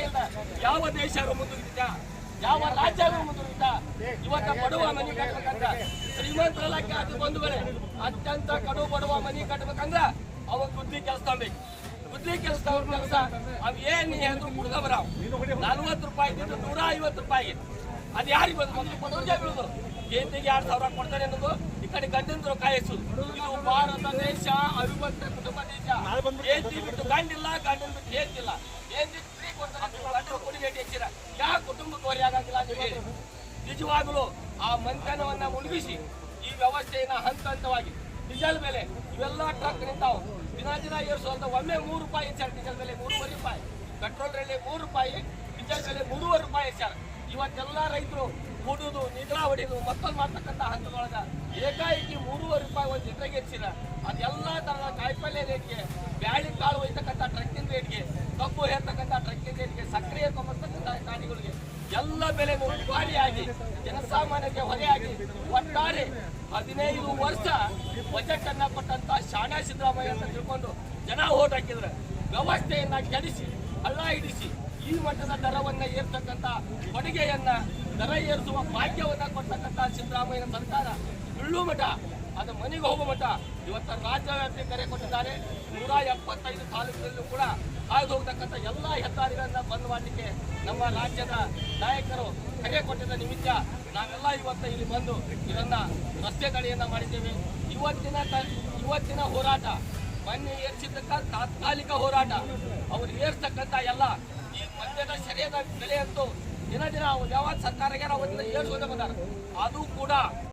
ಇಲ್ಲ ಯಾವ ದೇಶ ಮುಂದುವರಿತ ಯಾವ ರಾಜ್ಯ ಮುಂದುವರಿತ ಇವತ್ತ ಬಡವ ಮನಿ ಕಟ್ಟಬೇಕಂದ್ರ ಶ್ರೀಮಂತರಲ್ಲ ಅದು ಬಂಧುಗಳೇ ಅತ್ಯಂತ ಕಡು ಬಡವ ಮನಿ ಕಟ್ಟಬೇಕಂದ್ರ ಅವ ಬುದ್ಧಿ ಕೆಲಸ ಬೇಕು. ಬುದ್ಧಿ ಕೆಲಸ ಕೆಲಸ. ಅವ್ ಏನ್ ಹೇಳಿದ್ರು ಕುಡ್ದ ಬರಾವ್ ನಲ್ವತ್ತು ರೂಪಾಯಿ ಇದ್ದಿದ್ದು ನೂರ ಐವತ್ತು ರೂಪಾಯಿ. ಅದ್ ಯಾರಿಗೆ ಬಂದು ಮೊದಲು ಕೊಡೋರ್ಗೆ ಬೀಳುದು. ಕೇಂದ್ರಿಗೆ ಎರಡ್ ಸಾವಿರ ಕೊಡ್ತಾರೆ ಅನ್ನೋದು ಈ ಕಡೆ ಗಂಡಂದ್ರು ಕಾಯಿಸು ಇದು ಭಾರತ ದೇಶ ಅವಿಭಕ್ತ ಕುಟುಂಬ ದೇಶ. ಏಂತಿ ಬಿಟ್ಟು ಗಂಡಿಲ್ಲ ಗಂಡನ್ ಬಿಟ್ಟು ಏಂತಿಲ್ಲ ಏಂತಿ ಕೊಡ್ತಾರೆ ಗಂಡನ ಆಗಂಗಿಲ್ಲ ಹೇಳಿ ನಿಜವಾಗಲೂ ಆ ಮಂಥನವನ್ನ ಮುಳುಗಿಸಿ ಈ ವ್ಯವಸ್ಥೆಯನ್ನ ಹಂತ ಹಂತವಾಗಿ ಡೀಸೆಲ್ ಬೆಲೆ, ಇವೆಲ್ಲ ಟ್ರಕ್ ನಿಂತಾವು ದಿನ ದಿನ ಏರಿಸುವಂತ ಒಮ್ಮೆ ಮೂರು ರೂಪಾಯಿ ಹೆಚ್ಚಾರ ಡೀಸೆಲ್ ಬೆಲೆ ಮೂರುವರೆ ರೂಪಾಯಿ ಪೆಟ್ರೋಲ್ ಬೆಲೆ ಮೂರು ರೂಪಾಯಿ ಡೀಸೆಲ್ ಬೆಲೆ ಮೂರುವರೆ ರೂಪಾಯಿ ಹೆಚ್ಚಾರ ಇವತ್ತೆಲ್ಲ ರೈತರು ಕೂಡುದು, ನಿದ್ರಾ ಹೊಡೆದು, ಮತ್ತೊಂದು ಮಾಡ್ತಕ್ಕಂಥ ಹಂತದೊಳಗ ಏಕಾಏಕಿ ಮೂರುವರೆ ರೂಪಾಯಿ ಒಂದು ಲೀಟ್ರಿಗೆ ಹೆಚ್ಚಿದ ಅದೆಲ್ಲ ತರದ ಕಾಯಿಪಲ್ಯ ಬೆಲೆ ಗಾಳಿಯಾಗಿ, ಜನಸಾಮಾನ್ಯಕ್ಕೆ ಹೊರೆಯಾಗಿ, ಒಟ್ಟಾರೆ ಹದಿನೈದು ವರ್ಷ ಬಜೆಟ್ ಅನ್ನ ಕೊಟ್ಟಂತ ಶಾಣಾ ಸಿದ್ದರಾಮಯ್ಯ ಅಂತ ತಿಳ್ಕೊಂಡು ಜನ ಓಟ್ ಹಾಕಿದ್ರೆ ವ್ಯವಸ್ಥೆಯನ್ನ ಕೆಡಿಸಿ, ಹಳ್ಳ ಹಿಡಿಸಿ, ಈ ಮಟ್ಟದ ದರವನ್ನ ಏರ್ತಕ್ಕಂಥ ಕೊಡುಗೆಯನ್ನ ದರ ಏರಿಸುವ ಭಾಗ್ಯವನ್ನ ಕೊಡ್ತಕ್ಕಂಥ ಸಿದ್ದರಾಮಯ್ಯ ಸರ್ಕಾರ ಮಠ ಅದು ಮನೆಗೆ ಹೋಗುವ ಮಠ ಇವತ್ತು ರಾಜ್ಯವ್ಯಾಪಿ ಕರೆ ಕೊಟ್ಟಿದ್ದಾರೆ. ನೂರ ಎಪ್ಪತ್ತೈದು ತಾಲೂಕಿನಲ್ಲೂ ಕೂಡ ಕಾಯ್ದು ಹೋಗ್ತಕ್ಕಂಥ ಎಲ್ಲ ಹೆದ್ದಾರಿಗಳನ್ನ ಬಂದ್ ಮಾಡಲಿಕ್ಕೆ ನಮ್ಮ ರಾಜ್ಯದ ನಾಯಕರು ಕರೆ ಕೊಟ್ಟಿದ್ದ ನಿಮಿತ್ತ ನಾವೆಲ್ಲ ಇವತ್ತು ಇಲ್ಲಿ ಬಂದು ಇದನ್ನು ರಸ್ತೆ ತಡೆಯನ್ನ ಮಾಡಿದ್ದೇವೆ. ಇವತ್ತಿನ ಇವತ್ತಿನ ಹೋರಾಟ, ಮೊನ್ನೆ ಏರ್ಸಿದ್ದಕ್ಕ ತಾತ್ಕಾಲಿಕ ಹೋರಾಟ. ಅವ್ರು ಏರ್ಸ್ತಕ್ಕಂಥ ಎಲ್ಲ ಈ ಮದ್ಯದ ಶರೀರದ ಬೆಲೆಯಂತೂ ದಿನ ದಿನ ದಿನ ಯಾವಾಗ ಸರ್ಕಾರಕ್ಕೆ ನಾವು ಏರ್ಸೋದೇ ಬಂದಾರ. ಅದು ಕೂಡ